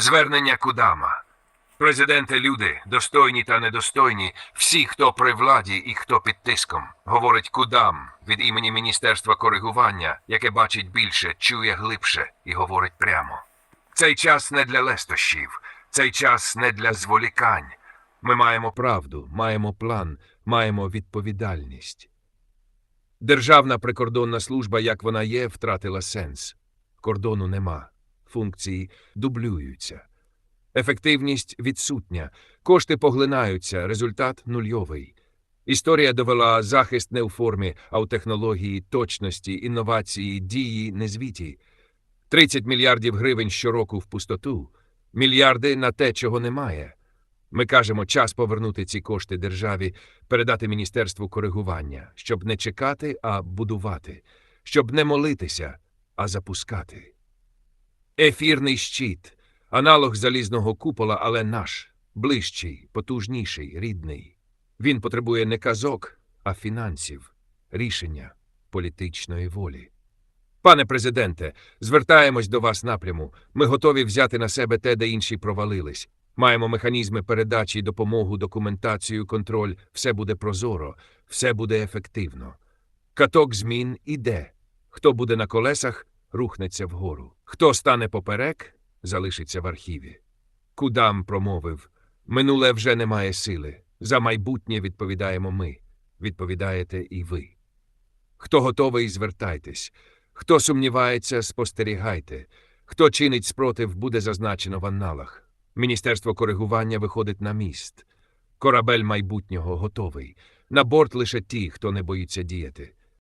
Звернення Кудама. Президенти люди, достойні та недостойні, всі, хто при владі і хто під тиском, говорить Кудам від імені Міністерства коригування, яке бачить більше, чує глибше і говорить прямо. Цей час не для лестощів, цей час не для зволікань. Ми маємо правду, маємо план, маємо відповідальність. Державна прикордонна служба, як вона є, втратила сенс. Кордону нема, функції дублюються. Ефективність відсутня, кошти поглинаються, результат нульовий. Історія довела захист не у формі, а у технології, точності, інновації, дії, незвіті. 30 мільярдів гривень щороку в пустоту, мільярди на те, чого немає. Ми кажемо, час повернути ці кошти державі, передати Міністерству коригування, щоб не чекати, а будувати, щоб не молитися, а запускати. Ефірний щит, аналог залізного купола, але наш, ближчий, потужніший, рідний. Він потребує не казок, а фінансів, рішення, політичної волі. Пане президенте, звертаємось до вас напряму. Ми готові взяти на себе те, де інші провалились. Маємо механізми передачі, допомогу, документацію, контроль. Все буде прозоро, все буде ефективно. Каток змін іде. Хто буде на колесах, рухнеться вгору. Хто стане поперек, залишиться в архіві. Кудам промовив минуле вже не має сили. За майбутнє відповідаємо ми. Відповідаєте і ви. Хто готовий, звертайтесь. Хто сумнівається, спостерігайте. Хто чинить спротив, буде зазначено в анналах. Міністерство коригування виходить на міст. Корабель майбутнього готовий. На борт лише ті, хто не боїться діяти.